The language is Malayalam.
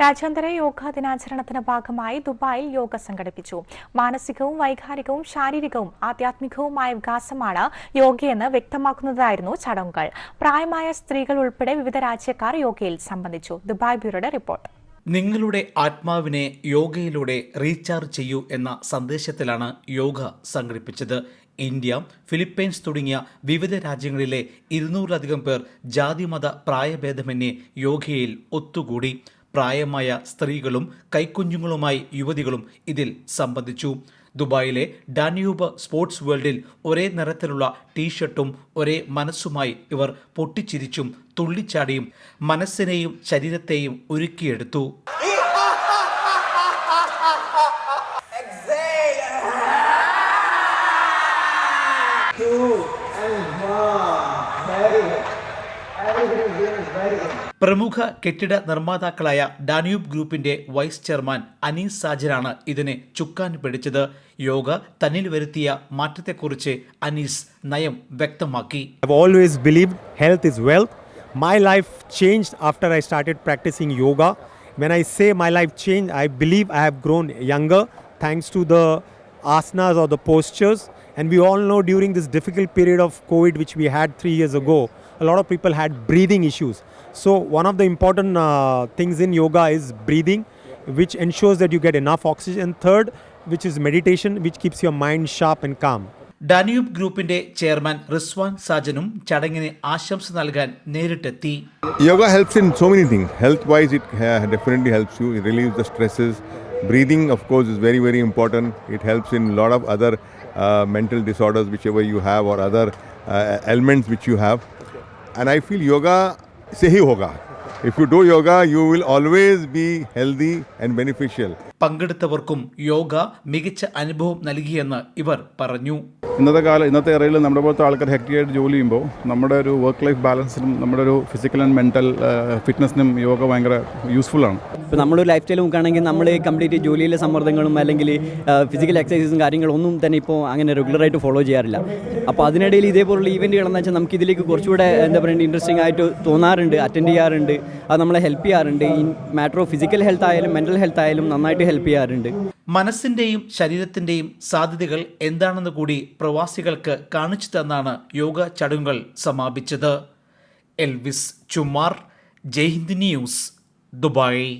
രാജ്യാന്തര യോഗാ ദിനാചരണത്തിന്റെ ഭാഗമായി ദുബായിൽ യോഗ സംഘടിപ്പിച്ചു. മാനസികവും വൈകാരികവും ശാരീരികവും ആധ്യാത്മികവുമായ വികാസമാണ് യോഗയെന്ന് വ്യക്തമാക്കുന്നതായിരുന്നു ചടങ്ങുകൾ. പ്രായമായ സ്ത്രീകൾ ഉൾപ്പെടെ വിവിധ രാജ്യക്കാർ യോഗയിൽ സംബന്ധിച്ചു. ദുബായ് ബ്യൂറോയുടെ റിപ്പോർട്ട്. നിങ്ങളുടെ ആത്മാവിനെ യോഗയിലൂടെ റീചാർജ് ചെയ്യൂ എന്ന സന്ദേശത്തിലാണ് യോഗ സംഘടിപ്പിച്ചത്. ഇന്ത്യ ഫിലിപ്പൈൻസ് തുടങ്ങിയ വിവിധ രാജ്യങ്ങളിലെ ഇരുന്നൂറിലധികം പേർ ജാതിമത പ്രായഭേദമന്യേ യോഗയിൽ ഒത്തുകൂടി. പ്രായമായ സ്ത്രീകളും കൈക്കുഞ്ഞുങ്ങളുമായി യുവതികളും ഇതിൽ സംബന്ധിച്ചു. ദുബായിലെ ഡാന്യൂബ് സ്പോർട്സ് വേൾഡിൽ ഒരേ നിറത്തിലുള്ള ടീഷർട്ടും ഒരേ മനസ്സുമായി ഇവർ പൊട്ടിച്ചിരിച്ചും തുള്ളിച്ചാടിയും മനസ്സിനെയും ശരീരത്തെയും ഒരുക്കിയെടുത്തു പ്രമുഖ കെട്ടിട നിർമ്മാതാക്കളായ ഡാന്യൂബ് ഗ്രൂപ്പിന്റെ വൈസ് ചെയർമാൻ അനീസ് സാജനാണ് ഇതിനെ ചുക്കാൻ പിടിച്ചത് യോഗ തന്നിൽ വരുത്തിയ മാറ്റത്തെക്കുറിച്ച് അനീസ് നയം വ്യക്തമാക്കി always believed health is wealth. My life changed after I started practicing yoga. When I say my life changed, I believe I have grown younger thanks to the asanas or the postures. And we all know during this difficult period of COVID, which we had three years ago, a lot of people had breathing issues. So, one of the important uh, things in yoga is breathing, which ensures that you get enough oxygen. Third, which is meditation, which keeps your mind sharp and calm. Danube ഗ്രൂപ്പിന്റെ ചെയർമാൻ റിസ്വാൻ സാജനും ചടങ്ങിന് ആശംസ നൽകാൻ നേരിട്ടെത്തി Yoga helps in so many things. Health wise, it uh, definitely helps you. It relieves the stresses. Breathing, of course, is very, very important. It helps in a lot of other uh, mental disorders, whichever you have, or other uh, ailments which you have. and I feel yoga से ही होगा. If you do yoga you will always be healthy and beneficial പങ്കെടുത്തവർക്കും യോഗ മികച്ച അനുഭവം നൽകിയെന്ന് ഇവർ പറഞ്ഞു. ഇന്നത്തെ കാലം ഇന്നത്തെ ഇറയിൽ നമ്മുടെ പോലത്തെ ആൾക്കാർ ഹെക്റ്റിയായിട്ട് ജോലി ചെയ്യുമ്പോൾ നമ്മുടെ ഒരു വർക്ക് ലൈഫ് ബാലൻസിനും നമ്മുടെ ഒരു ഫിസിക്കൽ ആൻഡ് മെന്റൽ ഫിറ്റ്നസിനും യോഗ ഭയങ്കര യൂസ്ഫുൾ ആണ്. ഇപ്പോൾ നമ്മളൊരു ലൈഫ് സ്റ്റൈൽ നോക്കുകയാണെങ്കിൽ നമ്മൾ കംപ്ലീറ്റ് ജോലിയിലെ സമ്മർദ്ദങ്ങളും അല്ലെങ്കിൽ ഫിസിക്കൽ എക്സസൈസും കാര്യങ്ങളും ഒന്നും തന്നെ ഇപ്പോൾ അങ്ങനെ റെഗുലറായിട്ട് ഫോളോ ചെയ്യാറില്ല. അപ്പോൾ അതിനിടയിൽ ഇതേപോലുള്ള ഈവന്റുകളെന്ന് വെച്ചാൽ നമുക്ക് ഇതിലേക്ക് കുറച്ചുകൂടെ എന്താ പറയുക ഇൻട്രസ്റ്റിംഗ് ആയിട്ട് തോന്നാറുണ്ട് അറ്റൻഡ് ചെയ്യാറുണ്ട്. അത് നമ്മളെ ഹെൽപ്പ് ചെയ്യാറുണ്ട്. In matter of physical health ആയാലും മെന്റൽ ഹെൽത്ത് ആയാലും നന്നായിട്ട് ഹെൽപ്പ് ചെയ്യാറുണ്ട്. മനസ്സിന്റെയും ശരീരത്തിന്റെയും സാധ്യതകൾ എന്താണെന്ന് കൂടി പ്രവാസികൾക്ക് കാണിച്ചു തന്നാണ് യോഗ ചടങ്ങുകൾ സമാപിച്ചത്. Elvis Chummar Jaihind news Dubai.